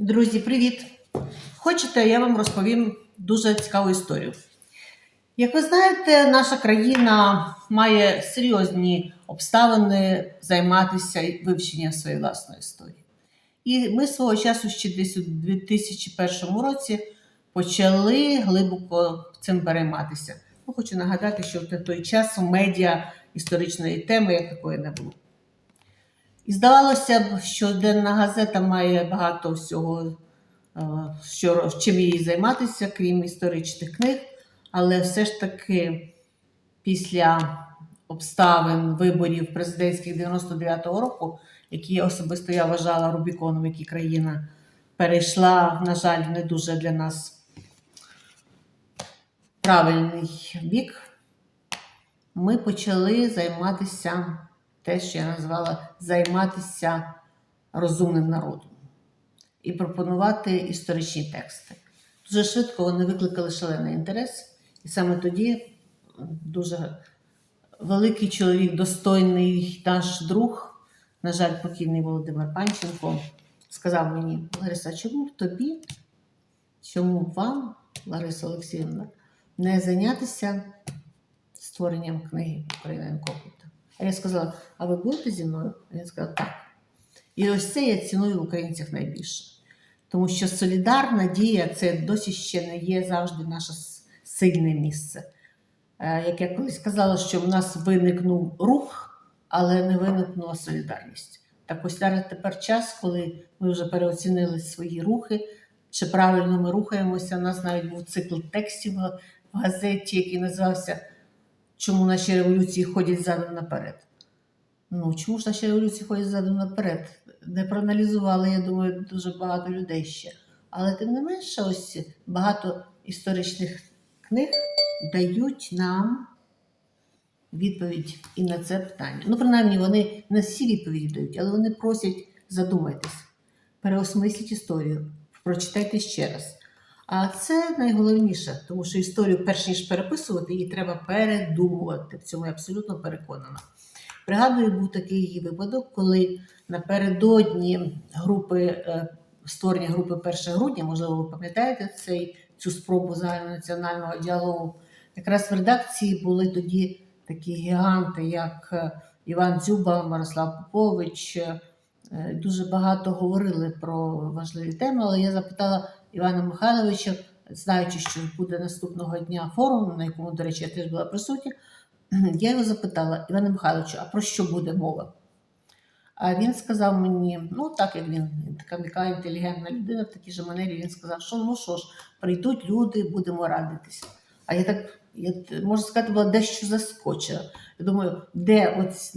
Друзі, привіт! Хочете, я вам розповім дуже цікаву історію. Як ви знаєте, наша країна має серйозні обставини займатися вивченням своєї власної історії. І ми свого часу ще десь у 2001 році почали глибоко цим перейматися. Ну, хочу нагадати, що на той час медіа історичної теми як такої не було. І здавалося б, що денна газета має багато всього, е, що, чим їй займатися, крім історичних книг, але все ж таки після обставин виборів президентських 99-го року, які особисто я вважала Рубіконом, який країна перейшла, на жаль, не дуже для нас правильний бік, ми почали займатися те, що я назвала займатися розумним народом і пропонувати історичні тексти. Дуже швидко вони викликали шалений інтерес, і саме тоді дуже великий чоловік, достойний наш друг, на жаль, покійний Володимир Панченко, сказав мені: Лариса, чому б тобі, чому б вам, Лариса Олексіївна, не зайнятися створенням книги Україна Інкогніта? А я сказала: а ви будете зі мною? А він сказав, так. І ось це я ціную в українцях найбільше. Тому що солідарна дія це досі ще не є завжди наше сильне місце. Е, Як я колись казала, що в нас виникнув рух, але не виникнула солідарність. Так ось зараз тепер час, коли ми вже переоцінили свої рухи, чи правильно ми рухаємося. У нас навіть був цикл текстів в газеті, який називався Чому наші революції ходять задом наперед. Ну, чому ж наші революції ходять задом наперед? Не проаналізували, я думаю, дуже багато людей ще. Але тим не менше, ось багато історичних книг дають нам відповідь і на це питання. Ну, принаймні, вони не всі відповіді дають, але вони просять задумайтесь, переосмисліть історію, прочитайте ще раз. А це найголовніше, тому що історію, перш ніж переписувати, її треба передумувати. В цьому я абсолютно переконана. Пригадую, був такий випадок, коли напередодні групи е, створення групи 1 грудня, можливо, ви пам'ятаєте цей, цю спробу загальнонаціонального діалогу. Якраз в редакції були тоді такі гіганти, як е, Іван Дзюба, Мирослав Попович. е, Дуже багато говорили про важливі теми, але я запитала Івана Михайловича, знаючи, що буде наступного дня форум, на якому, до речі, я теж була присутня. Я його запитала, Івана Михайловича, а про що буде мова? А він сказав мені, ну так як він, така м'яка інтелігентна людина, в такій же манері він сказав, що ну що ж, прийдуть люди, будемо радитися. А я так, я можна сказати, була дещо заскочена. Я думаю, де от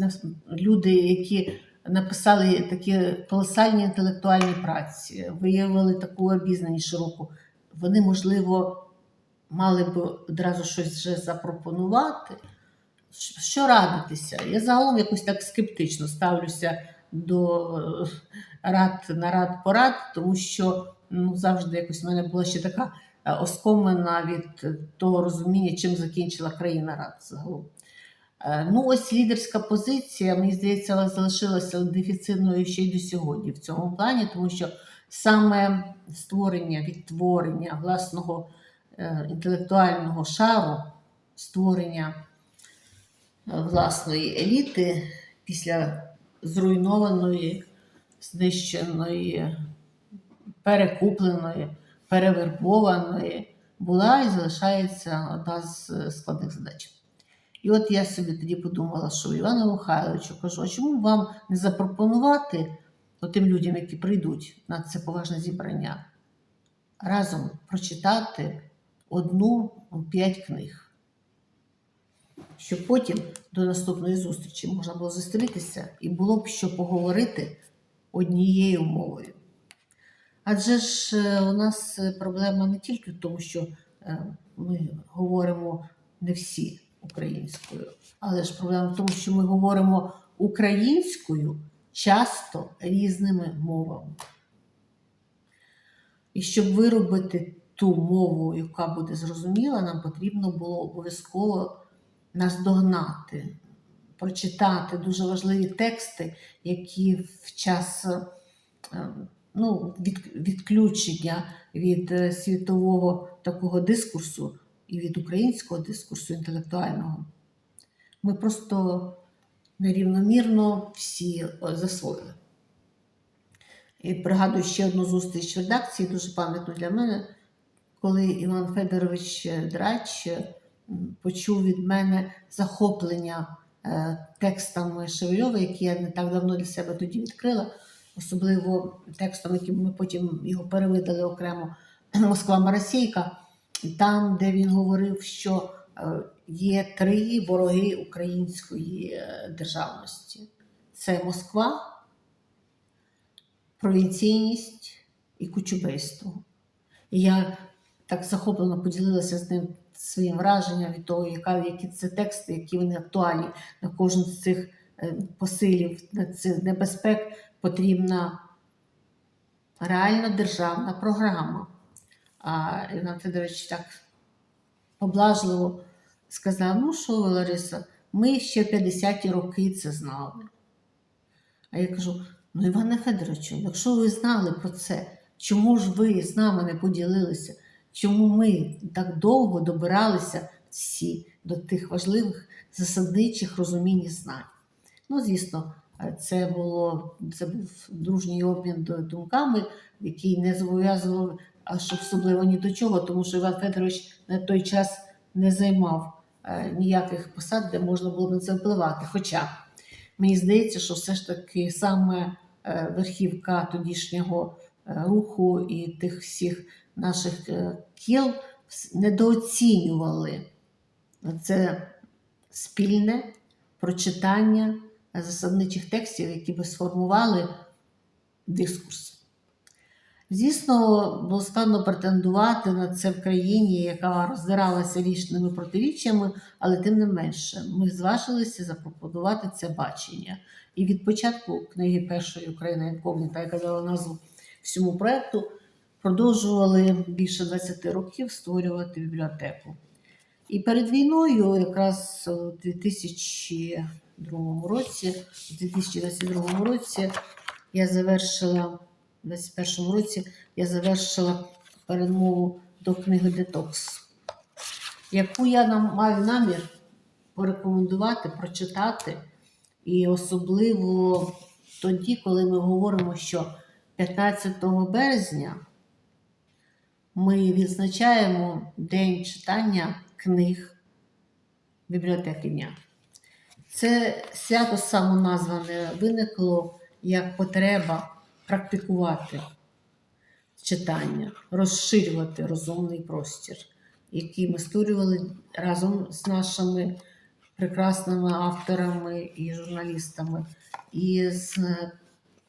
люди, які написали такі колосальні інтелектуальні праці, виявили таку обізнаність широку, вони, можливо, мали б одразу щось вже запропонувати. Що радитися? Я загалом якось так скептично ставлюся до е, рад, нарад порад, тому що ну, завжди якось в мене була ще така е, від е, того розуміння, чим закінчила країна рад загалом. Е, Ну, ось лідерська позиція, мені здається, залишилася дефіцитною ще й до сьогодні в цьому плані, тому що саме створення, відтворення власного е, інтелектуального шару, створення е, власної еліти після зруйнованої, знищеної, перекупленої, перевербованої, була і залишається одна з складних задач. І от я собі тоді подумала, що Івану Михайловичу кажу, а чому вам не запропонувати тим людям, які прийдуть на це поважне зібрання, разом прочитати одну п'ять книг, щоб потім до наступної зустрічі можна було зустрітися і було б що поговорити однією мовою. Адже ж е, у нас проблема не тільки в тому, що е, ми говоримо не всі українською, але ж проблема в тому, що ми говоримо українською часто різними мовами. І щоб виробити ту мову, яка буде зрозуміла, нам потрібно було обов'язково наздогнати, прочитати дуже важливі тексти, які в час е, ну, від, відключення від е, світового такого дискурсу і від українського дискурсу інтелектуального. Ми просто нерівномірно всі засвоїли. І пригадую ще одну зустріч в редакції, дуже пам'ятну для мене, коли Іван Федорович Драч е, почув від мене захоплення е, текстами Шевельова, які я не так давно для себе тоді відкрила, особливо текстом, яким ми потім його перевидали окремо Москва Маросійка, там, де він говорив, що е, є три вороги української е, державності: це Москва, провінційність і кучубейство. І я так захоплено поділилася з ним своїм враженням від того, яка, які це тексти, які вони актуальні на кожен з цих е, посилів, на цих небезпек потрібна реальна державна програма. А Іван Федорович так поблажливо сказав: ну що ви, Лариса, ми ще в 50-ті роки це знали. А я кажу: ну, Іване Федоровичу, якщо ви знали про це, чому ж ви з нами не поділилися? Чому ми так довго добиралися всі до тих важливих засадничих розумінь і знань? Ну, звісно, це було це був дружній обмін думками, який не зобов'язував аж особливо ні до чого, тому що Іван Федорович на той час не займав е, ніяких посад, де можна було на це впливати. Хоча мені здається, що все ж таки саме е, верхівка тодішнього е, руху і тих всіх наших кіл недооцінювали це спільне прочитання засадничих текстів, які би сформували дискурс. Звісно, було складно претендувати на це в країні, яка роздиралася річними протиріччями, але тим не менше, ми зважилися запропонувати це бачення. І від початку книги першої Україна інкогніта, яка дала назву всьому проекту, продовжували більше 20 років створювати бібліотеку. І перед війною, якраз у 2002 році, у 2022 році, я завершила у 2021 році я завершила перемову до книги Детокс, яку я нам маю намір порекомендувати, прочитати. І особливо тоді, коли ми говоримо, що 15 березня ми відзначаємо День читання книг бібліотеки дня. Це свято самоназване виникло як потреба практикувати читання, розширювати розумний простір, який ми створювали разом з нашими прекрасними авторами і журналістами, і з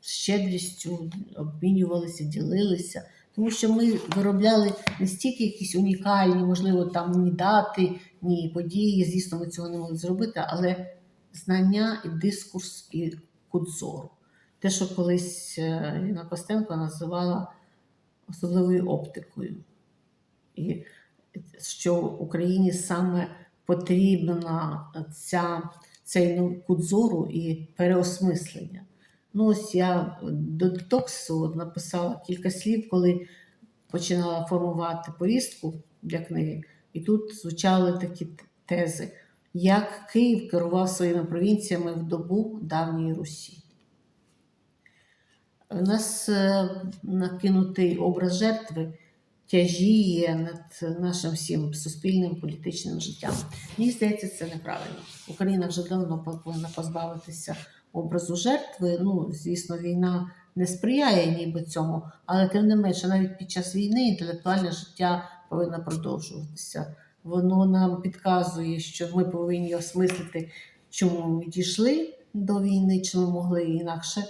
щедрістю обмінювалися, ділилися. Тому що ми виробляли не стільки якісь унікальні, можливо, там ні дати, ні події. Звісно, ми цього не могли зробити, але знання і дискурс, і кут зору. Те, що колись е, Ліна Костенко називала особливою оптикою. І що Україні саме потрібна ця, цей ну, кут зору і переосмислення. Ну, ось я до детоксу написала кілька слів, коли починала формувати повістку для книги, і тут звучали такі тези, як Київ керував своїми провінціями в добу давньої Русі. У нас е, накинутий образ жертви тяжіє над нашим всім суспільним політичним життям. Мені здається, це неправильно. Україна вже давно повинна позбавитися образу жертви. Ну, звісно, війна не сприяє ніби цьому, але тим не менше, навіть під час війни інтелектуальне життя повинно продовжуватися. Воно нам підказує, що ми повинні осмислити, чому ми дійшли до війни, чи ми могли інакше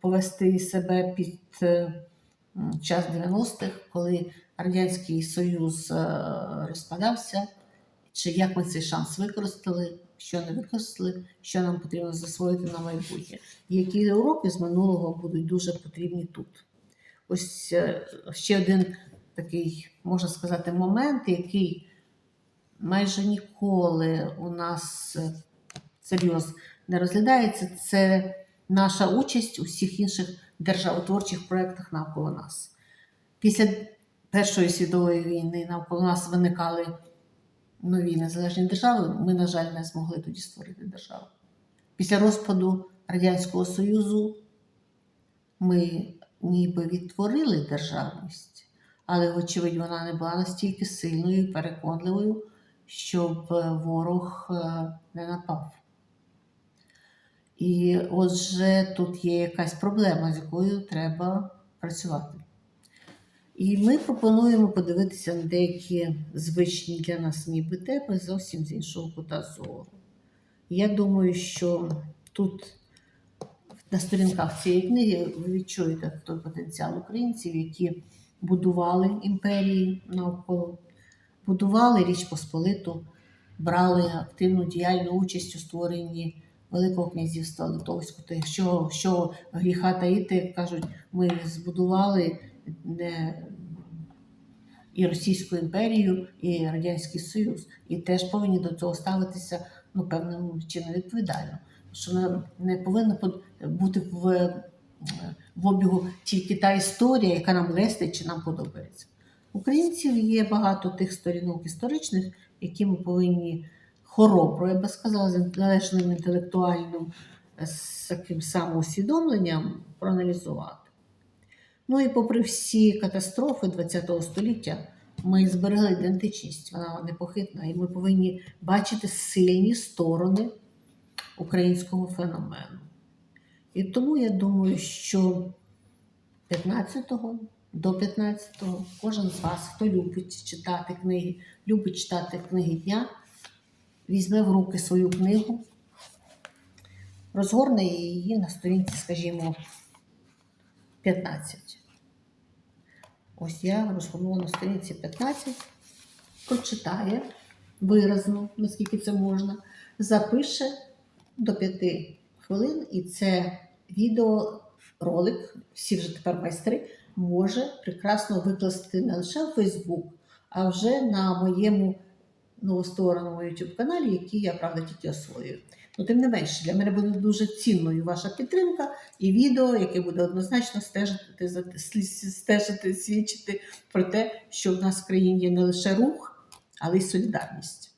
повести себе під е, час 90-х, коли Радянський Союз е, розпадався, чи як ми цей шанс використали, що не використали, що нам потрібно засвоїти на майбутнє. Які уроки з минулого будуть дуже потрібні тут. Ось е, ще один такий, можна сказати, момент, який майже ніколи у нас серйозно не розглядається, це наша участь у всіх інших державотворчих проєктах навколо нас. Після Першої світової війни навколо нас виникали нові незалежні держави. Ми, на жаль, не змогли тоді створити державу. Після розпаду Радянського Союзу ми ніби відтворили державність, але, вочевидь, вона не була настільки сильною і переконливою, щоб е, ворог е, не напав. І отже, тут є якась проблема, з якою треба працювати. І ми пропонуємо подивитися на деякі звичні для нас ніби теми зовсім з іншого кута зору. Я думаю, що тут на сторінках цієї книги ви відчуєте той потенціал українців, які будували імперії навколо, будували Річ Посполиту, брали активну діяльну участь у створенні Великого князівства Литовського. То якщо що гріха таїти, як кажуть, ми збудували не і Російську імперію, і Радянський Союз, і теж повинні до цього ставитися ну, певним чином відповідально. Що не, повинна бути в, е, в обігу тільки та історія, яка нам лестить чи нам подобається. Українців є багато тих сторінок історичних, які ми повинні хоробро, я би сказала, з належним інтелектуальним е, з таким самоусвідомленням проаналізувати. Ну і попри всі катастрофи ХХ століття, ми зберегли ідентичність, вона непохитна, і ми повинні бачити сильні сторони українського феномену. І тому я думаю, що 15-го до 15-го кожен з вас, хто любить читати книги, любить читати книги дня, візьме в руки свою книгу, розгорне її на сторінці, скажімо, 15. Ось я розгорнула на сторінці 15, прочитає виразно, наскільки це можна, запише до 5 хвилин, і це відеоролик, всі вже тепер майстри, може прекрасно викласти не лише в Facebook, а вже на моєму новоствореному YouTube каналі, який я, правда, тільки освоюю. Ну, тим не менше, для мене буде дуже цінною ваша підтримка і відео, яке буде однозначно стежити, стежити, свідчити про те, що в нас в країні є не лише рух, але й солідарність.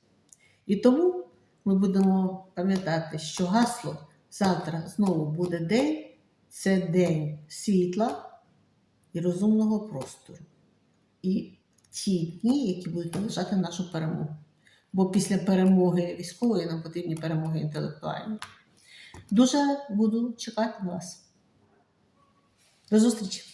І тому ми будемо пам'ятати, що гасло завтра знову буде день це день світла і розумного простору. І ті дні, які будуть наближати нашу перемогу. Бо після перемоги військової нам потрібні перемоги інтелектуальні. Дуже буду чекати вас. До зустрічі!